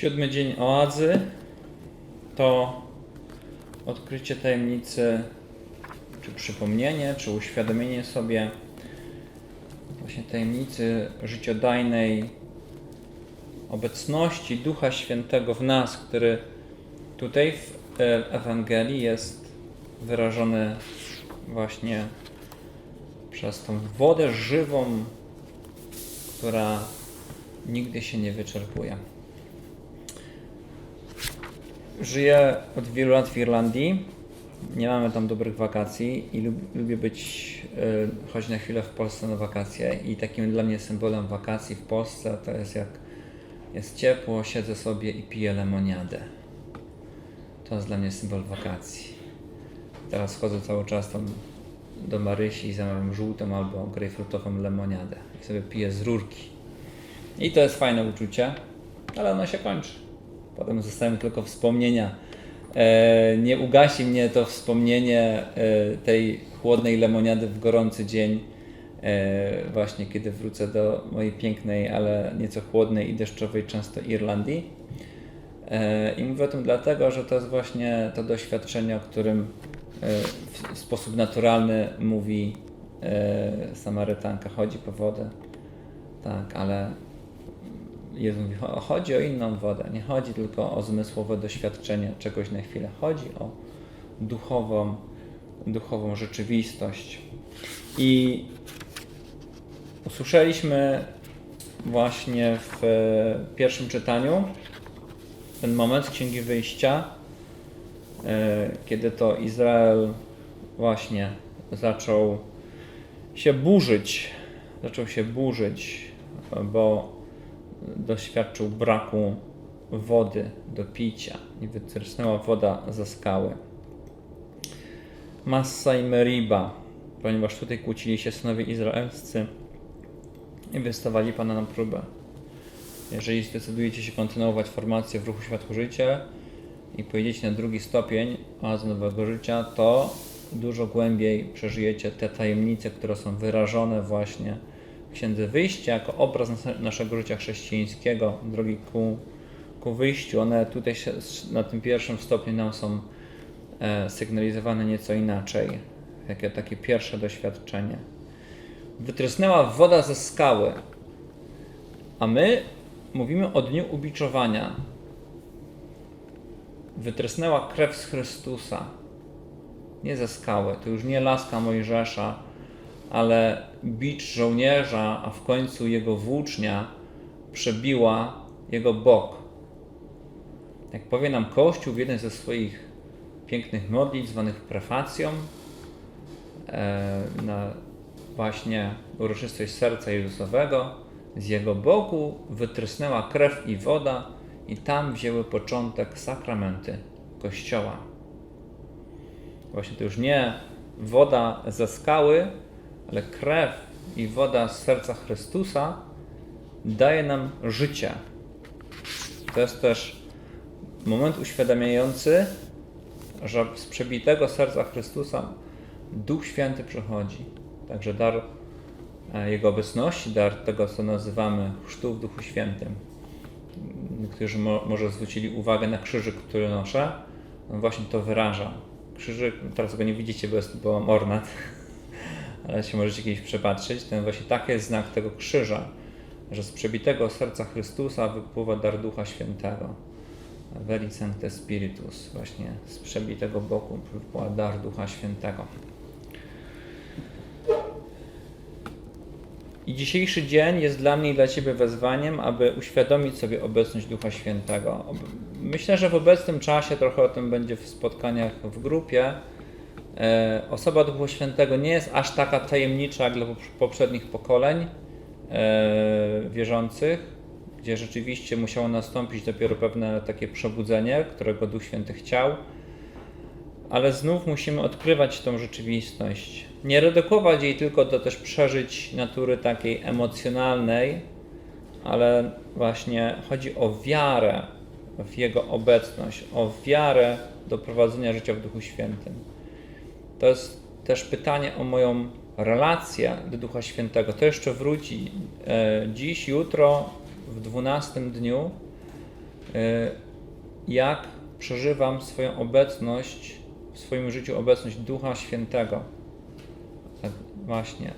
Siódmy dzień oazy to odkrycie tajemnicy, czy przypomnienie, czy uświadomienie sobie właśnie tajemnicy życiodajnej obecności Ducha Świętego w nas, który tutaj w e, Ewangelii jest wyrażony właśnie przez tą wodę żywą, która nigdy się nie wyczerpuje. Żyję od wielu lat w Irlandii. Nie mamy tam dobrych wakacji i lub, lubię być, y, choć na chwilę w Polsce na wakacje. I takim dla mnie symbolem wakacji w Polsce to jest jak jest ciepło, siedzę sobie i piję lemoniadę. To jest dla mnie symbol wakacji. Teraz chodzę cały czas tam do Marysi i zamawiam żółtą albo grejpfrutową lemoniadę. I sobie piję z rurki. I to jest fajne uczucie, ale ono się kończy. Potem zostają tylko wspomnienia. E, nie ugasi mnie to wspomnienie e, tej chłodnej lemoniady w gorący dzień, e, właśnie kiedy wrócę do mojej pięknej, ale nieco chłodnej i deszczowej często Irlandii. I mówię o tym dlatego, że to jest właśnie to doświadczenie, o którym w sposób naturalny mówi Samarytanka. Chodzi po wodę, tak, ale Jezus mówi, cho- chodzi o inną wodę. Nie chodzi tylko o zmysłowe doświadczenie czegoś na chwilę. Chodzi o duchową, duchową rzeczywistość. I usłyszeliśmy właśnie w e, pierwszym czytaniu ten moment z Księgi Wyjścia, e, kiedy to Izrael właśnie zaczął się burzyć, zaczął się burzyć, bo doświadczył braku wody do picia i wytrysnęła woda ze skały. Massa i Meriba, ponieważ tutaj kłócili się synowie izraelscy i wystawali Pana na próbę. Jeżeli zdecydujecie się kontynuować formację w ruchu Światło Życie i pojedziecie na drugi stopień oazy nowego życia, to dużo głębiej przeżyjecie te tajemnice, które są wyrażone właśnie Księdze Wyjścia jako obraz nas- naszego życia chrześcijańskiego, drogi ku, ku wyjściu. One tutaj się, na tym pierwszym stopniu nam są e, sygnalizowane nieco inaczej, jakie takie pierwsze doświadczenie. Wytrysnęła woda ze skały, a my mówimy o dniu ubiczowania. Wytrysnęła krew z Chrystusa, nie ze skały. To już nie laska Mojżesza, ale bicz żołnierza, a w końcu jego włócznia przebiła jego bok. Jak powie nam Kościół w jednej ze swoich pięknych modlitw, zwanych prefacją, e, na właśnie uroczystość serca Jezusowego, z jego boku wytrysnęła krew i woda, i tam wzięły początek sakramenty Kościoła. Właśnie to już nie woda ze skały, ale krew i woda z serca Chrystusa daje nam życie. To jest też moment uświadamiający, że z przebitego serca Chrystusa Duch Święty przychodzi. Także dar e, Jego obecności, dar tego, co nazywamy chrztu w Duchu Świętym. Niektórzy mo, może zwrócili uwagę na krzyżyk, który noszę. On właśnie to wyraża. Krzyżyk, teraz go nie widzicie, bo jest bo ornat, się możecie kiedyś przepatrzeć. Ten właśnie taki jest znak tego krzyża, że z przebitego serca Chrystusa wypływa dar Ducha Świętego. Veri Sancte Spiritus, właśnie z przebitego boku wypływa dar Ducha Świętego. I dzisiejszy dzień jest dla mnie i dla Ciebie wezwaniem, aby uświadomić sobie obecność Ducha Świętego. Myślę, że w obecnym czasie, trochę o tym będzie w spotkaniach w grupie, osoba Ducha Świętego nie jest aż taka tajemnicza jak dla pop- poprzednich pokoleń e, wierzących, gdzie rzeczywiście musiało nastąpić dopiero pewne takie przebudzenie, którego Duch Święty chciał ale znów musimy odkrywać tą rzeczywistość. Nie redukować jej tylko do też przeżyć natury takiej emocjonalnej, ale właśnie chodzi o wiarę w Jego obecność, o wiarę do prowadzenia życia w Duchu Świętym. To jest też pytanie o moją relację do Ducha Świętego. To jeszcze wróci e, dziś, jutro, w dwunastym dniu jak przeżywam swoją obecność w swoim życiu, obecność Ducha Świętego. Tak właśnie.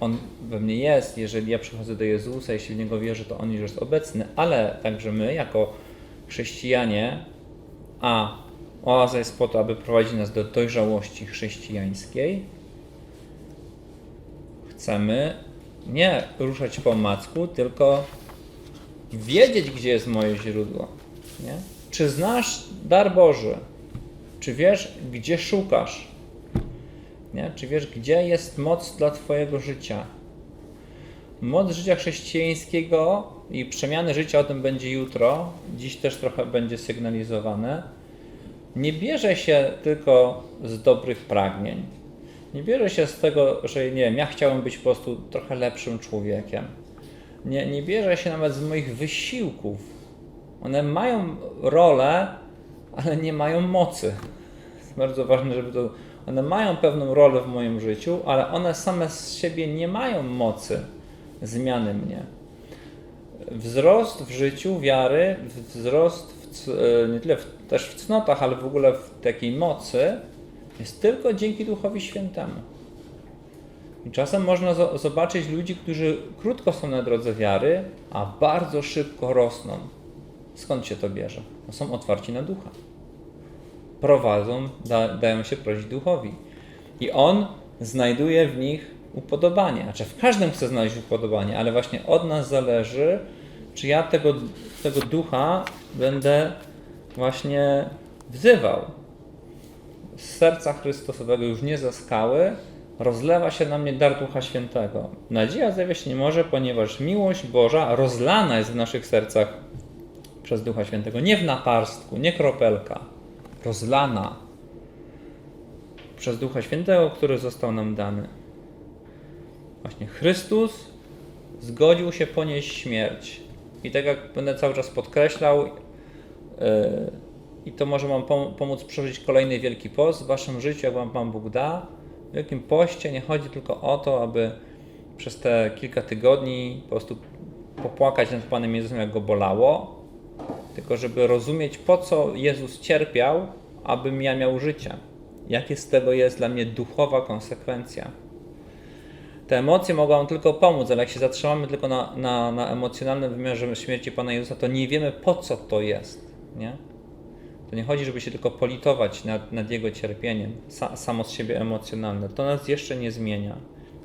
On we mnie jest, jeżeli ja przychodzę do Jezusa, jeśli w Niego wierzę, to On już jest obecny, ale także my, jako chrześcijanie, a oaza jest po to, aby prowadzić nas do dojrzałości chrześcijańskiej, chcemy nie ruszać po macku, tylko wiedzieć, gdzie jest moje źródło. Nie? Czy znasz dar Boży? Czy wiesz, gdzie szukasz? Nie? Czy wiesz, gdzie jest moc dla Twojego życia? Moc życia chrześcijańskiego i przemiany życia, o tym będzie jutro, dziś też trochę będzie sygnalizowane, nie bierze się tylko z dobrych pragnień. Nie bierze się z tego, że nie wiem, ja chciałem być po prostu trochę lepszym człowiekiem. Nie, nie bierze się nawet z moich wysiłków. One mają rolę, ale nie mają mocy. Jest bardzo ważne, żeby to. One mają pewną rolę w moim życiu, ale one same z siebie nie mają mocy zmiany mnie. Wzrost w życiu wiary, wzrost nie tyle w, też w cnotach, ale w ogóle w takiej mocy jest tylko dzięki Duchowi Świętemu. I czasem można zo- zobaczyć ludzi, którzy krótko są na drodze wiary, a bardzo szybko rosną. Skąd się to bierze? No są otwarci na ducha. Prowadzą, da, dają się prosić duchowi. I on znajduje w nich upodobanie. Znaczy w każdym chce znaleźć upodobanie, ale właśnie od nas zależy, czy ja tego, tego ducha będę właśnie wzywał. Z serca Chrystusowego już nie ze skały rozlewa się na mnie dar Ducha Świętego. Nadzieja zjawia się nie może, ponieważ miłość Boża rozlana jest w naszych sercach przez Ducha Świętego. Nie w naparstku, nie kropelka. Rozlana przez Ducha Świętego, który został nam dany. Właśnie Chrystus zgodził się ponieść śmierć. I tak jak będę cały czas podkreślał, yy, i to może Wam pom- pomóc przeżyć kolejny Wielki Post w Waszym życiu, jak Wam Pan Bóg da. W Wielkim Poście nie chodzi tylko o to, aby przez te kilka tygodni po prostu popłakać nad Panem Jezusem, jak Go bolało, tylko żeby rozumieć, po co Jezus cierpiał, abym ja miał życie. Jakie z tego jest dla mnie duchowa konsekwencja. Te emocje mogą tylko pomóc, ale jak się zatrzymamy tylko na, na, na emocjonalnym wymiarze śmierci Pana Jezusa, to nie wiemy po co to jest. Nie? To nie chodzi, żeby się tylko politować nad, nad Jego cierpieniem, sa, samo z siebie emocjonalne. To nas jeszcze nie zmienia.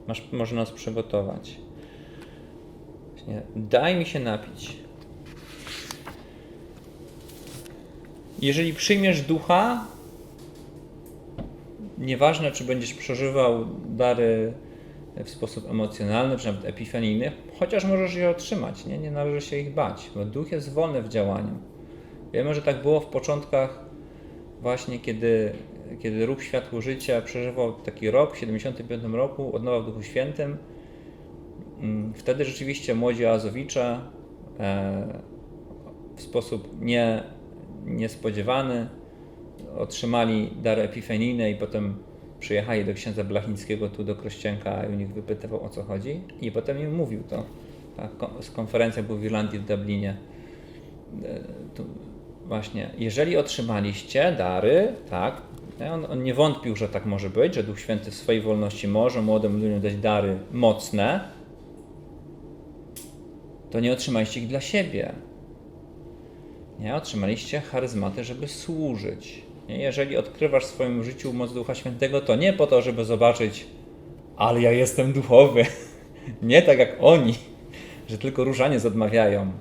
Masz, może nas przygotować. Właśnie, daj mi się napić. Jeżeli przyjmiesz ducha, nieważne czy będziesz przeżywał dary w sposób emocjonalny, czy nawet epifenijny, chociaż możesz je otrzymać, nie, nie należy się ich bać, bo duch jest wolny w działaniu. Wiemy, że tak było w początkach, właśnie kiedy, kiedy ruch Światło Życia przeżywał taki rok, w 75 roku, od nowa w Duchu Świętym. Mm, Wtedy rzeczywiście młodzi Azowicze w sposób nie, niespodziewany otrzymali dary epifenijne i potem przyjechali do księdza Blachińskiego tu do Krościenka i u nich wypytywał o co chodzi i potem im mówił to. Ta konferencja była w Irlandii, w Dublinie. E, tu właśnie, jeżeli otrzymaliście dary, tak, on, on nie wątpił, że tak może być, że Duch Święty w swojej wolności może młodym ludziom dać dary mocne, to nie otrzymaliście ich dla siebie. Nie, otrzymaliście charyzmaty, żeby służyć. Jeżeli odkrywasz w swoim życiu moc Ducha Świętego, to nie po to, żeby zobaczyć, ale ja jestem duchowy. Nie tak jak oni, że tylko różaniec odmawiają.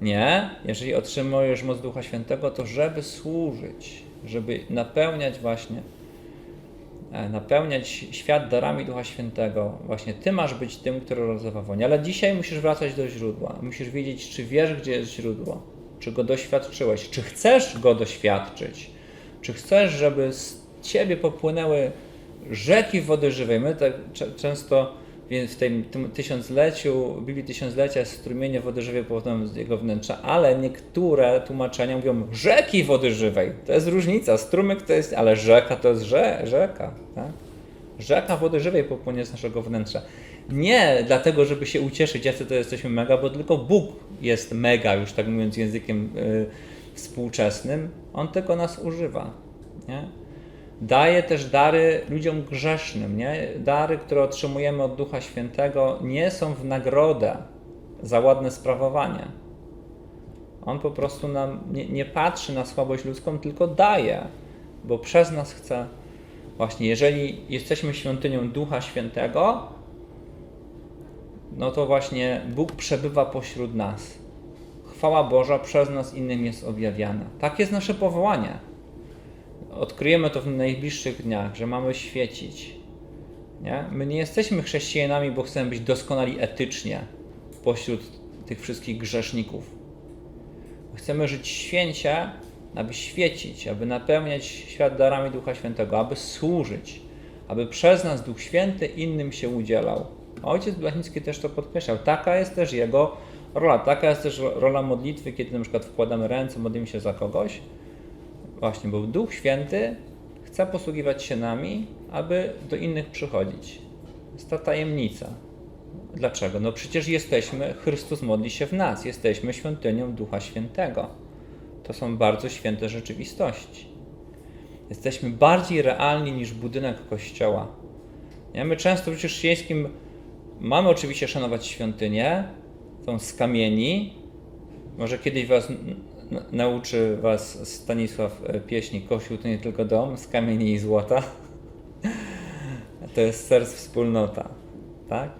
Nie, jeżeli otrzymujesz moc Ducha Świętego, to żeby służyć, żeby napełniać właśnie, e, napełniać świat darami Ducha Świętego. Właśnie Ty masz być tym, który rozlewa woń. Ale dzisiaj musisz wracać do źródła. Musisz wiedzieć, czy wiesz, gdzie jest źródło. Czy go doświadczyłeś. Czy chcesz go doświadczyć. Czy chcesz, żeby z Ciebie popłynęły rzeki wody żywej. My tak często w tym, tym tysiącleciu, Biblii Tysiąclecia strumienie wody żywej pochodzą z jego wnętrza, ale niektóre tłumaczenia mówią rzeki wody żywej. To jest różnica. Strumyk to jest, ale rzeka to jest rze, rzeka. Tak? Rzeka wody żywej popłynie z naszego wnętrza. Nie dlatego, żeby się ucieszyć, jacy to jesteśmy mega, bo tylko Bóg jest mega, już tak mówiąc językiem y, współczesnym. On tylko nas używa. Nie? Daje też dary ludziom grzesznym. Nie? Dary, które otrzymujemy od Ducha Świętego, nie są w nagrodę za ładne sprawowanie. On po prostu nam nie, nie patrzy na słabość ludzką, tylko daje, bo przez nas chce. Właśnie, jeżeli jesteśmy świątynią Ducha Świętego, no to właśnie Bóg przebywa pośród nas. Chwała Boża przez nas innym jest objawiana. Tak jest nasze powołanie. Odkryjemy to w najbliższych dniach, że mamy świecić. Nie? My nie jesteśmy chrześcijanami, bo chcemy być doskonali etycznie pośród tych wszystkich grzeszników. Chcemy żyć święcie, aby świecić, aby napełniać świat darami Ducha Świętego, aby służyć, aby przez nas Duch Święty innym się udzielał. Ojciec Blachnicki też to podkreślał. Taka jest też jego rola. Taka jest też rola modlitwy, kiedy na przykład wkładamy ręce, modlimy się za kogoś. Właśnie, bo Duch Święty chce posługiwać się nami, aby do innych przychodzić. Jest ta tajemnica. Dlaczego? No przecież jesteśmy, Chrystus modli się w nas, jesteśmy świątynią Ducha Świętego. To są bardzo święte rzeczywistości. Jesteśmy bardziej realni niż budynek kościoła. Nie? My często w chrześcijańskim mamy oczywiście szanować świątynię, są z kamieni. Może kiedyś was nauczy was Stanisław e, pieśni Kościół to nie tylko dom z kamieni i złota. To jest serc wspólnota, tak?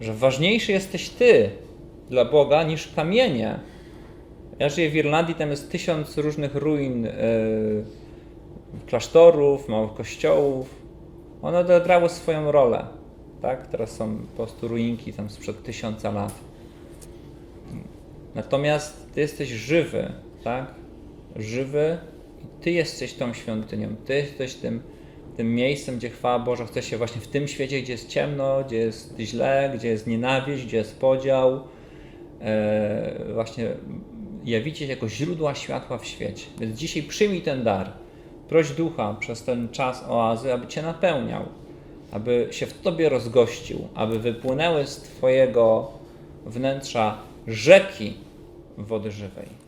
Że ważniejszy jesteś ty dla Boga niż kamienie. Ja żyję w Irlandii, tam jest tysiąc różnych ruin yy, klasztorów, małych kościołów. One odegrały swoją rolę. Tak? Teraz są po prostu ruinki tam sprzed tysiąca lat. Natomiast ty jesteś żywy, tak? Żywy i ty jesteś tą świątynią. Ty jesteś tym, tym miejscem, gdzie chwała Boża chce się właśnie w tym świecie, gdzie jest ciemno, gdzie jest źle, gdzie jest nienawiść, gdzie jest podział. E, właśnie jawicie się jako źródła światła w świecie. Więc dzisiaj przyjmij ten dar. Proś ducha przez ten czas oazy, aby cię napełniał, aby się w tobie rozgościł, aby wypłynęły z twojego wnętrza rzeki wody żywej.